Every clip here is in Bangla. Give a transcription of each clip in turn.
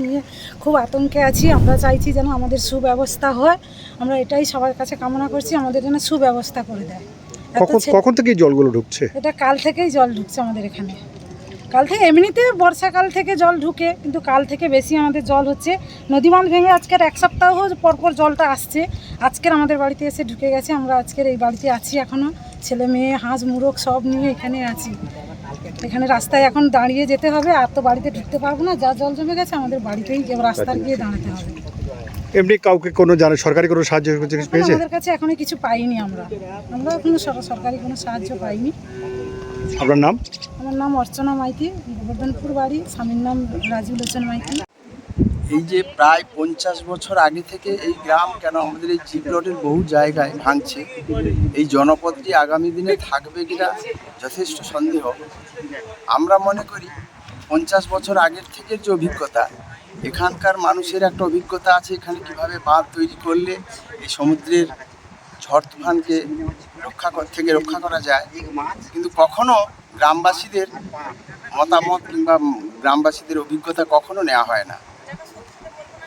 নিয়ে খুব আতঙ্কে আছি। আমরা চাইছি যেন আমাদের সুব্যবস্থা হয়। আমরা এটাই সবার কাছে কামনা করছি আমাদের যেন সুব্যবস্থা করে দেয়। কখন কখন থেকে জলগুলো ঢুকছে? এটা কাল থেকেই জল ঢুকছে আমাদের এখানে। কাল থেকে এমনিতে বর্ষাকাল থেকে জল ঢুকে কিন্তু কাল থেকে বেশি আমাদের জল হচ্ছে। নদীমাল ভেঙে আজকের এক সপ্তাহ পরপর জলটা আসছে। আজকের আমাদের বাড়িতে এসে ঢুকে গেছে। আমরা আজকের এই বাড়িতে আছি এখনও ছেলে মেয়ে হাঁস মুরগ সব নিয়ে এখানে আছি। এখানে রাস্তায় এখন দাঁড়িয়ে যেতে হবে আর তো বাড়িতে ঢুকতে পারব না যা জল জমে গেছে আমাদের বাড়িতেই রাস্তায় গিয়ে দাঁড়াতে হবে। এমনি কাউকে কোনো জানে সরকারি কোনো সাহায্য জিনিস পেয়েছে? আমাদের কাছে এখনও কিছু পাইনি আমরা। আমরা এখনও সরকারি কোনো সাহায্য পাইনি। আপনার নাম? আমার নাম অর্চনা মাইতি গোবর্ধনপুর বাড়ি স্বামীর নাম রাজীব লোচন মাইতি। এই যে প্রায় পঞ্চাশ বছর আগে থেকে এই গ্রাম কেন আমাদের এই জিপ রোডের বহু জায়গায় ভাঙছে, এই জনপদটি আগামী দিনে থাকবে কিনা যথেষ্ট সন্দেহ। আমরা মনে করি পঞ্চাশ বছর আগের থেকে যে অভিজ্ঞতা, এখানকার মানুষের একটা অভিজ্ঞতা আছে এখানে কীভাবে বাঁধ তৈরি করলে এই সমুদ্রের ঝড় তুফানকে রক্ষা থেকে রক্ষা করা যায়। কিন্তু কখনো গ্রামবাসীদের মতামত কিংবা গ্রামবাসীদের অভিজ্ঞতা কখনো নেওয়া হয় না।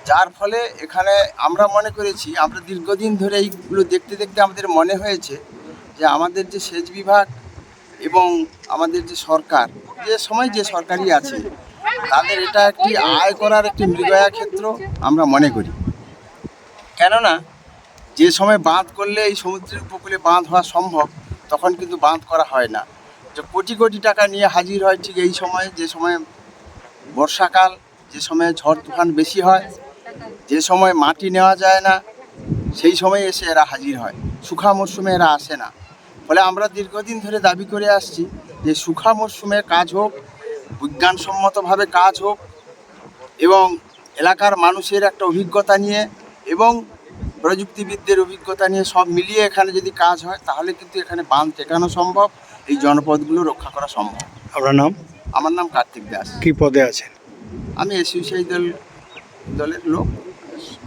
যার ফলে এখানে আমরা মনে করেছি, আমরা দীর্ঘদিন ধরে এইগুলো দেখতে দেখতে আমাদের মনে হয়েছে যে আমাদের যে সেচ বিভাগ এবং আমাদের যে সরকার, যে সময় যে সরকারই আছে, তাদের এটা একটি আয় করার একটি মৃগয়া ক্ষেত্র আমরা মনে করি। কেননা, যে সময় বাঁধ করলে এই সমুদ্রের উপকূলে বাঁধ হওয়া সম্ভব, তখন কিন্তু বাঁধ করা হয় না। যে কোটি কোটি টাকা নিয়ে হাজির হয় ঠিক এই সময়, যে সময় বর্ষাকাল, যে সময় ঝড় তুফান বেশি হয় যে সময় মাটি নেওয়া যায় না সেই সময় এসে এরা হাজির হয়। শুখা মরশুমে এরা আসে না। ফলে আমরা দীর্ঘদিন ধরে দাবি করে আসছি যে শুখা মরশুমে কাজ হোক বিজ্ঞানসম্মতভাবে কাজ হোক এবং এলাকার মানুষের একটা অভিজ্ঞতা নিয়ে এবং প্রযুক্তিবিদদের অভিজ্ঞতা নিয়ে সব মিলিয়ে এখানে যদি কাজ হয় তাহলে কিন্তু এখানে বাঁধ টেকানো সম্ভব এই জনপদগুলো রক্ষা করা সম্ভব। আপনার নাম? আমার নাম কার্তিক দাস। কি পদে আছেন? আমি এসইউসিআই দল দলের লোক। this.